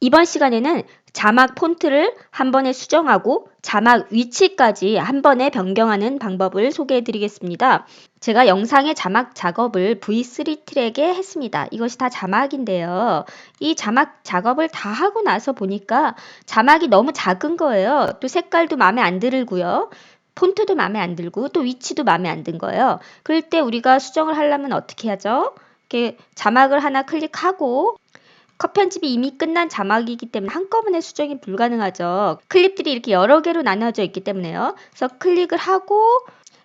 이번 시간에는 자막 폰트를 한 번에 수정하고 자막 위치까지 한 번에 변경하는 방법을 소개해 드리겠습니다. 제가 영상의 자막 작업을 V3 트랙에 했습니다. 이것이 다 자막인데요. 이 자막 작업을 다 하고 나서 보니까 자막이 너무 작은 거예요. 또 색깔도 마음에 안 들고요. 폰트도 마음에 안 들고 또 위치도 마음에 안 든 거예요. 그럴 때 우리가 수정을 하려면 어떻게 하죠? 이렇게 자막을 하나 클릭하고 컷 편집이 이미 끝난 자막이기 때문에 한꺼번에 수정이 불가능하죠. 클립들이 이렇게 여러 개로 나눠져 있기 때문에요. 그래서 클릭을 하고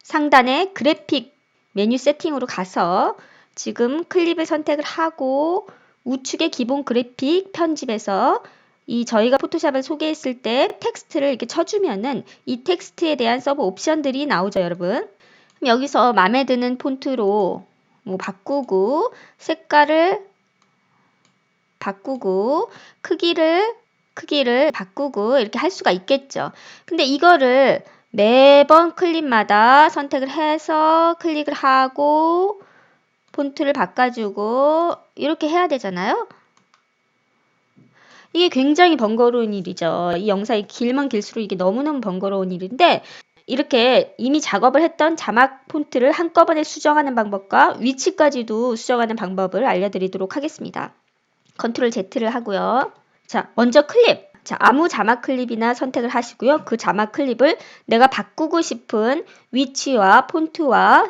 상단에 그래픽 메뉴 세팅으로 가서 지금 클립을 선택을 하고 우측의 기본 그래픽 편집에서 이 저희가 포토샵을 소개했을 때 텍스트를 이렇게 쳐주면은 이 텍스트에 대한 서브 옵션들이 나오죠, 여러분. 여기서 마음에 드는 폰트로 뭐 바꾸고 색깔을 바꾸고 크기를 크기를 바꾸고 이렇게 할 수가 있겠죠. 근데 이거를 매번 클립마다 선택을 해서 클릭을 하고 폰트를 바꿔주고 이렇게 해야 되잖아요. 이게 굉장히 번거로운 일이죠. 이 영상이 길면 길수록 이게 너무너무 번거로운 일인데 이렇게 이미 작업을 했던 자막 폰트를 한꺼번에 수정하는 방법과 위치까지도 수정하는 방법을 알려드리도록 하겠습니다. 컨트롤 Z를 하고요. 자, 먼저 클립. 자, 아무 자막 클립이나 선택을 하시고요. 그 자막 클립을 내가 바꾸고 싶은 위치와 폰트와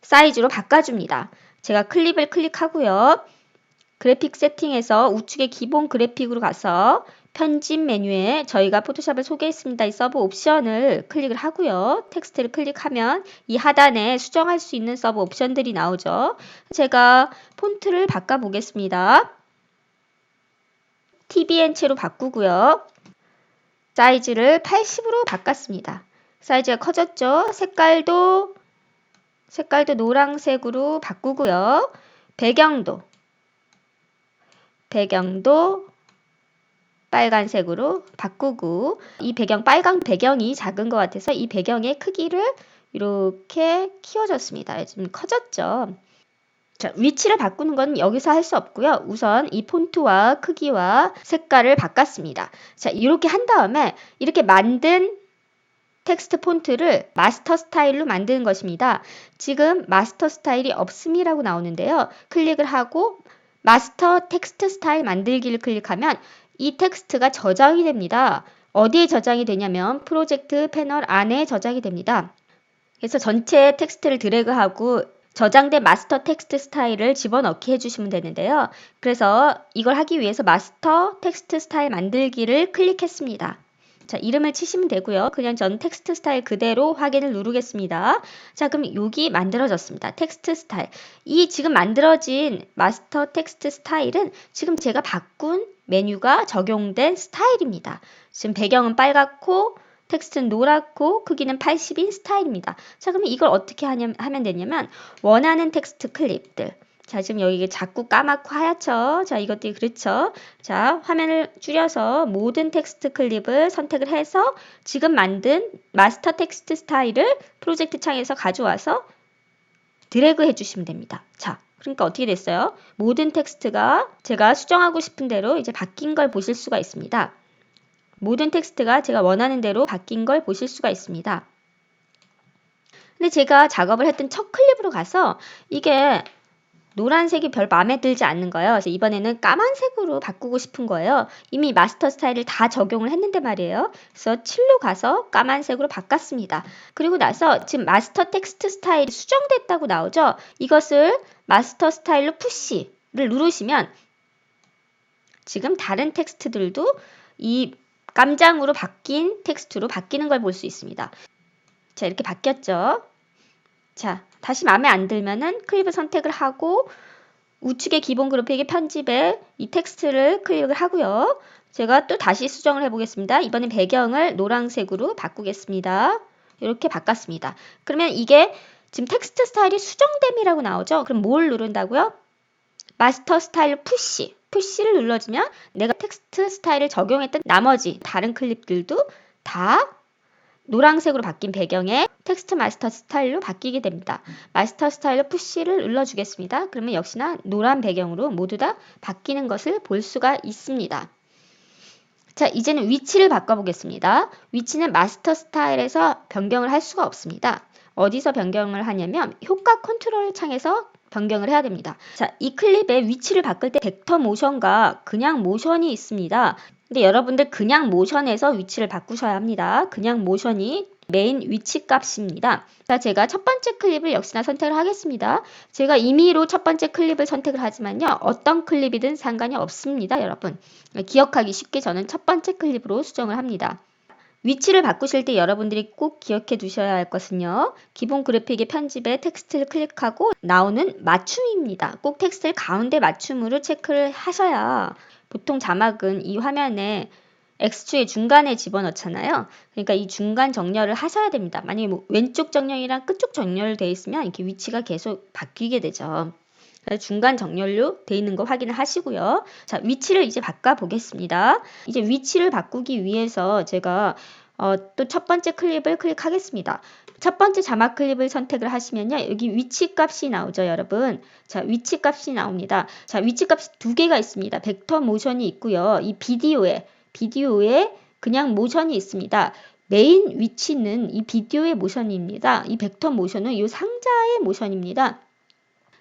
사이즈로 바꿔줍니다. 제가 클립을 클릭하고요. 그래픽 세팅에서 우측의 기본 그래픽으로 가서 편집 메뉴에 저희가 포토샵을 소개했습니다. 이 서브 옵션을 클릭을 하고요. 텍스트를 클릭하면 이 하단에 수정할 수 있는 서브 옵션들이 나오죠. 제가 폰트를 바꿔 보겠습니다. TBN체로 바꾸고요. 사이즈를 80으로 바꿨습니다. 사이즈가 커졌죠? 색깔도 색깔도 노란색으로 바꾸고요. 배경도 배경도 빨간색으로 바꾸고 이 배경 빨간 배경이 작은 것 같아서 이 배경의 크기를 이렇게 키워줬습니다. 좀 커졌죠. 자, 위치를 바꾸는 건 여기서 할 수 없고요. 우선 이 폰트와 크기와 색깔을 바꿨습니다. 자, 이렇게 한 다음에 이렇게 만든 텍스트 폰트를 마스터 스타일로 만드는 것입니다. 지금 마스터 스타일이 없음이라고 나오는데요. 클릭을 하고 마스터 텍스트 스타일 만들기를 클릭하면 이 텍스트가 저장이 됩니다. 어디에 저장이 되냐면 프로젝트 패널 안에 저장이 됩니다. 그래서 전체 텍스트를 드래그하고 저장된 마스터 텍스트 스타일을 집어넣기 해주시면 되는데요. 그래서 이걸 하기 위해서 마스터 텍스트 스타일 만들기를 클릭했습니다. 자, 이름을 치시면 되고요. 그냥 전 텍스트 스타일 그대로 확인을 누르겠습니다. 자, 그럼 여기 만들어졌습니다. 텍스트 스타일. 이 지금 만들어진 마스터 텍스트 스타일은 지금 제가 바꾼 메뉴가 적용된 스타일입니다. 지금 배경은 빨갛고 텍스트는 노랗고 크기는 80인 스타일입니다. 자, 그러면 이걸 어떻게 하냐, 하면 되냐면 원하는 텍스트 클립들. 자, 지금 여기 자꾸 까맣고 하얗죠? 자, 이것들이 그렇죠? 자, 화면을 줄여서 모든 텍스트 클립을 선택을 해서 지금 만든 마스터 텍스트 스타일을 프로젝트 창에서 가져와서 드래그 해주시면 됩니다. 자, 그러니까 어떻게 됐어요? 모든 텍스트가 제가 수정하고 싶은 대로 이제 바뀐 걸 보실 수가 있습니다. 모든 텍스트가 제가 원하는 대로 바뀐 걸 보실 수가 있습니다. 근데 제가 작업을 했던 첫 클립으로 가서 이게 노란색이 별 마음에 들지 않는 거예요. 그래서 이번에는 까만색으로 바꾸고 싶은 거예요. 이미 마스터 스타일을 다 적용을 했는데 말이에요. 그래서 7로 가서 까만색으로 바꿨습니다. 그리고 나서 지금 마스터 텍스트 스타일이 수정됐다고 나오죠. 이것을 마스터 스타일로 푸시를 누르시면 지금 다른 텍스트들도 이 깜장으로 바뀐 텍스트로 바뀌는 걸 볼 수 있습니다. 자, 이렇게 바뀌었죠. 자, 다시 마음에 안 들면은 클립을 선택을 하고 우측의 기본 그래픽의 편집에 이 텍스트를 클릭을 하고요. 제가 또 다시 수정을 해보겠습니다. 이번엔 배경을 노란색으로 바꾸겠습니다. 이렇게 바꿨습니다. 그러면 이게 지금 텍스트 스타일이 수정됨이라고 나오죠? 그럼 뭘 누른다고요? 마스터 스타일 푸시. 푸시를 눌러주면 내가 텍스트 스타일을 적용했던 나머지 다른 클립들도 다 노란색으로 바뀐 배경에 텍스트 마스터 스타일로 바뀌게 됩니다. 마스터 스타일로 푸시를 눌러주겠습니다. 그러면 역시나 노란 배경으로 모두 다 바뀌는 것을 볼 수가 있습니다. 자, 이제는 위치를 바꿔보겠습니다. 위치는 마스터 스타일에서 변경을 할 수가 없습니다. 어디서 변경을 하냐면 효과 컨트롤 창에서 변경을 해야 됩니다. 자, 이 클립의 위치를 바꿀 때 벡터 모션과 그냥 모션이 있습니다. 근데 여러분들 그냥 모션에서 위치를 바꾸셔야 합니다. 그냥 모션이 메인 위치 값입니다. 자, 제가 첫 번째 클립을 역시나 선택을 하겠습니다. 제가 임의로 첫 번째 클립을 선택을 하지만요. 어떤 클립이든 상관이 없습니다, 여러분. 기억하기 쉽게 저는 첫 번째 클립으로 수정을 합니다. 위치를 바꾸실 때 여러분들이 꼭 기억해 두셔야 할 것은요. 기본 그래픽의 편집에 텍스트를 클릭하고 나오는 맞춤입니다. 꼭 텍스트를 가운데 맞춤으로 체크를 하셔야 보통 자막은 이 화면에 X축의 중간에 집어넣잖아요. 그러니까 이 중간 정렬을 하셔야 됩니다. 만약에 뭐 왼쪽 정렬이랑 끝쪽 정렬되어 있으면 이렇게 위치가 계속 바뀌게 되죠. 중간 정렬로 되어 있는 거 확인을 하시고요. 자, 위치를 이제 바꿔 보겠습니다. 이제 위치를 바꾸기 위해서 제가 어, 또 첫 번째 클립을 클릭하겠습니다. 첫 번째 자막 클립을 선택을 하시면요. 여기 위치 값이 나오죠, 여러분. 자, 위치 값이 나옵니다. 자, 위치 값이 두 개가 있습니다. 벡터 모션이 있고요. 이 비디오에 비디오에 그냥 모션이 있습니다. 메인 위치는 이 비디오의 모션입니다. 이 벡터 모션은 이 상자의 모션입니다.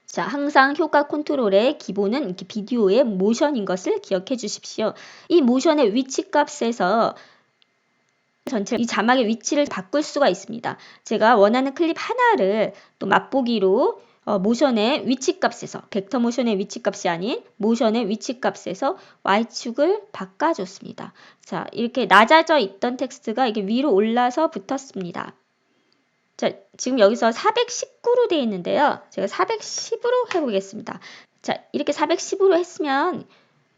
자, 항상 효과 컨트롤의 기본은 비디오의 모션인 것을 기억해 주십시오. 이 모션의 위치 값에서 전체 이 자막의 위치를 바꿀 수가 있습니다. 제가 원하는 클립 하나를 또 맛보기로 어, 모션의 위치 값에서 벡터 모션의 위치 값이 아닌 모션의 위치 값에서 y축을 바꿔줬습니다. 자, 이렇게 낮아져 있던 텍스트가 이게 위로 올라서 붙었습니다. 자, 지금 여기서 419로 되어 있는데요. 제가 410으로 해보겠습니다. 자, 이렇게 410으로 했으면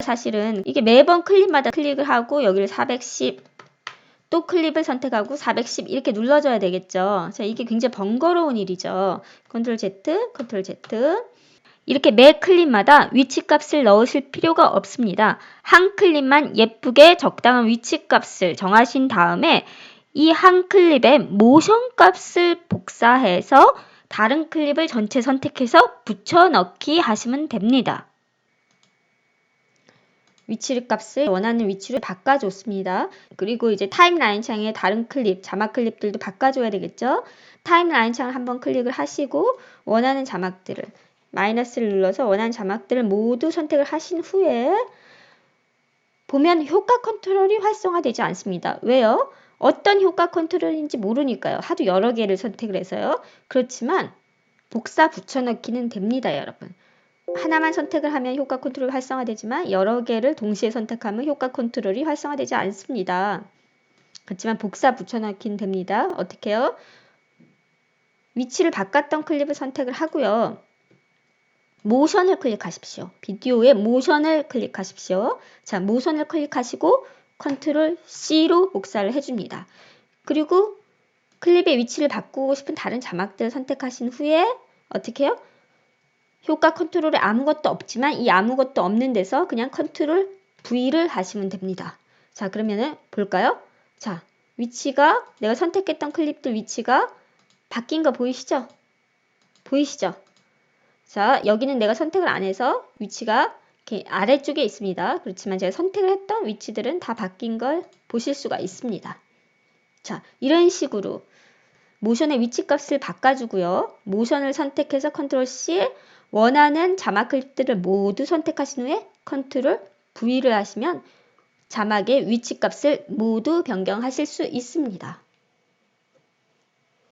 사실은 이게 매번 클립마다 클릭을 하고 여기를 410, 또 클립을 선택하고 410 이렇게 눌러줘야 되겠죠. 자, 이게 굉장히 번거로운 일이죠. 컨트롤 Z, 컨트롤 Z. 이렇게 매 클립마다 위치 값을 넣으실 필요가 없습니다. 한 클립만 예쁘게 적당한 위치 값을 정하신 다음에 이 한 클립의 모션 값을 복사해서 다른 클립을 전체 선택해서 붙여넣기 하시면 됩니다. 위치 값을 원하는 위치로 바꿔줬습니다. 그리고 이제 타임라인 창에 다른 클립, 자막 클립들도 바꿔줘야 되겠죠. 타임라인 창을 한번 클릭을 하시고 원하는 자막들을 마이너스를 눌러서 원하는 자막들을 모두 선택을 하신 후에 보면 효과 컨트롤이 활성화되지 않습니다. 왜요? 어떤 효과 컨트롤인지 모르니까요. 하도 여러 개를 선택을 해서요. 그렇지만 복사 붙여넣기는 됩니다, 여러분. 하나만 선택을 하면 효과 컨트롤 활성화되지만 여러 개를 동시에 선택하면 효과 컨트롤이 활성화되지 않습니다. 그렇지만 복사 붙여넣기는 됩니다. 어떻게 해요? 위치를 바꿨던 클립을 선택을 하고요. 모션을 클릭하십시오. 비디오에 모션을 클릭하십시오. 자, 모션을 클릭하시고 컨트롤 C로 복사를 해줍니다. 그리고 클립의 위치를 바꾸고 싶은 다른 자막들을 선택하신 후에 어떻게 해요? 효과 컨트롤에 아무것도 없지만 이 아무것도 없는 데서 그냥 컨트롤 V를 하시면 됩니다. 자, 그러면은 볼까요? 자, 위치가 내가 선택했던 클립들 위치가 바뀐 거 보이시죠? 보이시죠? 자, 여기는 내가 선택을 안 해서 위치가 이렇게 아래쪽에 있습니다. 그렇지만 제가 선택을 했던 위치들은 다 바뀐 걸 보실 수가 있습니다. 자, 이런 식으로 모션의 위치 값을 바꿔주고요. 모션을 선택해서 컨트롤 C 원하는 자막 클립들을 모두 선택하신 후에 컨트롤 V를 하시면 자막의 위치 값을 모두 변경하실 수 있습니다.